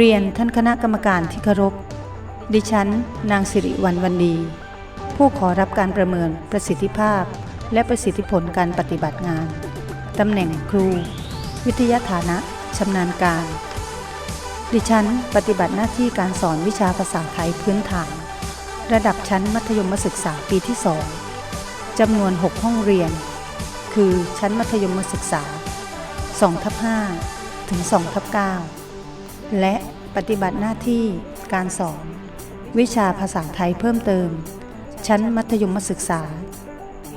เรียนท่านคณะกรรมการที่เคารพ ดิฉัน นางสิริวัลวันดี ผู้ขอรับการประเมินประสิทธิภาพ และประสิทธิผลการปฏิบัติงาน ตำแหน่งครู วิทยาฐานะชำนาญการ ดิฉัน ปฏิบัติหน้าที่การสอนวิชาภาษาไทยพื้นฐาน ระดับชั้นมัธยมศึกษาปีที่2จำนวน 6 ห้องเรียน คือชั้นมัธยมศึกษา2ทับ5ถึง2ทับ9 และปฏิบัติหน้าที่การสอน วิชาภาษาไทยเพิ่มเติม ชั้นมัธยมศึกษา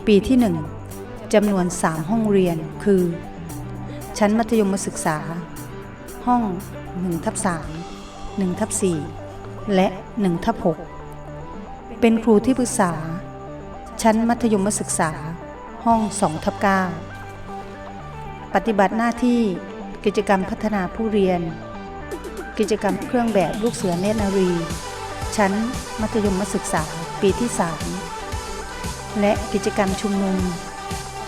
ปีที่ 1จำนวน 3 ห้องเรียนคือ ชั้นมัธยมศึกษา ห้อง1ทับ3 1ทับ4และ1ทับ6เป็นครูที่ปรึกษา ชั้นมัธยมศึกษา ห้อง2ทับ9ปฏิบัติหน้าที่กิจกรรมพัฒนาผู้เรียน กิจกรรมเครื่องแบบลูกเสือเนตรนารี ชั้น มัธยมศึกษาปีที่ 3 และกิจกรรมชุมนุม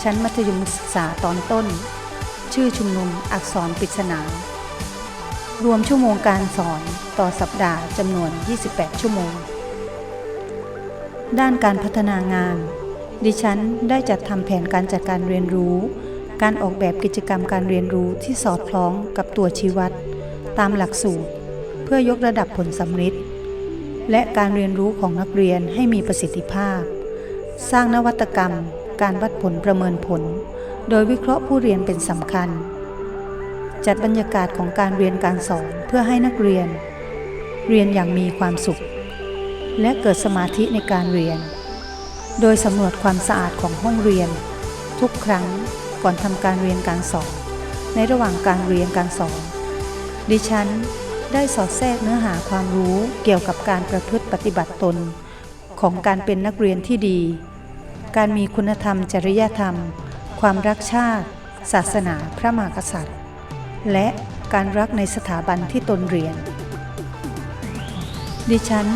ชั้นมัธยมศึกษาตอนต้น ชื่อชุมนุมอักษรปริศนารวมชั่วโมงการสอนต่อสัปดาห์จำนวน 28 ชั่วโมง ด้านการพัฒนางาน ดิฉันได้จัดทำแผนการจัดการเรียนรู้ การออกแบบกิจกรรมการเรียนรู้ที่สอดคล้องกับตัวชี้วัด ตามหลักสูตร เพื่อยกระดับผลสำฤทธิ์และการเรียนรู้ของนักเรียนให้มีประสิทธิภาพ สร้างนวัตกรรม การวัดผลประเมินผล โดยวิเคราะห์ผู้เรียนเป็นสำคัญ จัดบรรยากาศของการเรียนการสอนเพื่อให้นักเรียน เรียนอย่างมีความสุข และเกิดสมาธิในการเรียน โดยสำรวจความสะอาดของห้องเรียน ทุกครั้งก่อนทำการเรียนการสอน ในระหว่างการเรียนการสอน ดิฉันได้สอดแทรกเนื้อหาความรู้เกี่ยวกับการประพฤติปฏิบัติตน ของการเป็นนักเรียนที่ดี การมีคุณธรรมจริยธรรม ความรักชาติ ศาสนาพระมหากษัตริย์ และการรักในสถาบันที่ตนเรียน ดิฉัน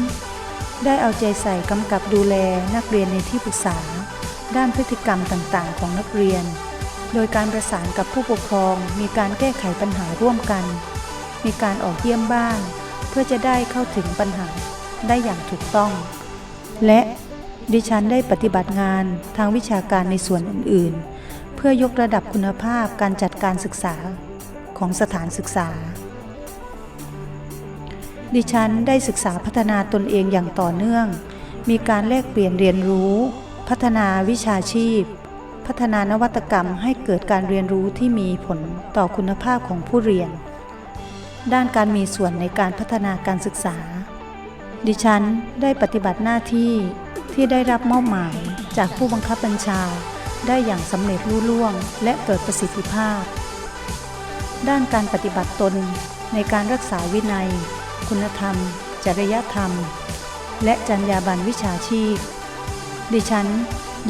ได้เอาใจใส่กำกับดูแลนักเรียนในที่ปรึกษา ด้านพฤติกรรมต่างๆ ของนักเรียน โดยการประสานกับผู้ปกครองมีการแก้ไขปัญหาร่วมกัน มีการออกเยี่ยมบ้าน เพื่อจะได้เข้าถึงปัญหาได้อย่างถูกต้อง และดิฉันได้ปฏิบัติงานทางวิชาการในส่วนอื่น ๆ เพื่อยกระดับคุณภาพการจัดการศึกษาของสถานศึกษา ดิฉันได้ศึกษาพัฒนาตนเองอย่างต่อเนื่อง มีการแลกเปลี่ยนเรียนรู้ พัฒนาวิชาชีพ พัฒนานวัตกรรมให้เกิดการเรียนรู้ที่มีผลต่อคุณภาพของผู้เรียน ด้านการมีส่วนในการพัฒนาการศึกษา ดิฉันได้ปฏิบัติหน้าที่ที่ได้รับมอบหมายจากผู้บังคับบัญชา ได้อย่างสำเร็จรุ่ล่วง และเกิดประสิทธิภาพ ด้านการปฏิบัติตนในการรักษาวินัย คุณธรรม จริยธรรม และจรรยาบรรณวิชาชีพ ดิฉัน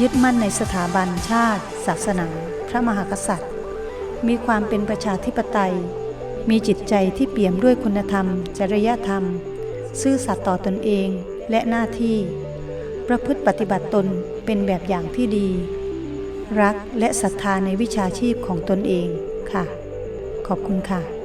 ยึดมั่นในสถาบันชาติ ศาสนา พระมหากษัตริย์ มีความเป็นประชาธิปไตย มีจิตใจที่เปี่ยมด้วยคุณธรรม จริยธรรม ซื่อสัตย์ต่อตนเองและหน้าที่ ประพฤติปฏิบัติตนเป็นแบบอย่างที่ดี รักและศรัทธาในวิชาชีพของตนเองค่ะ ขอบคุณค่ะ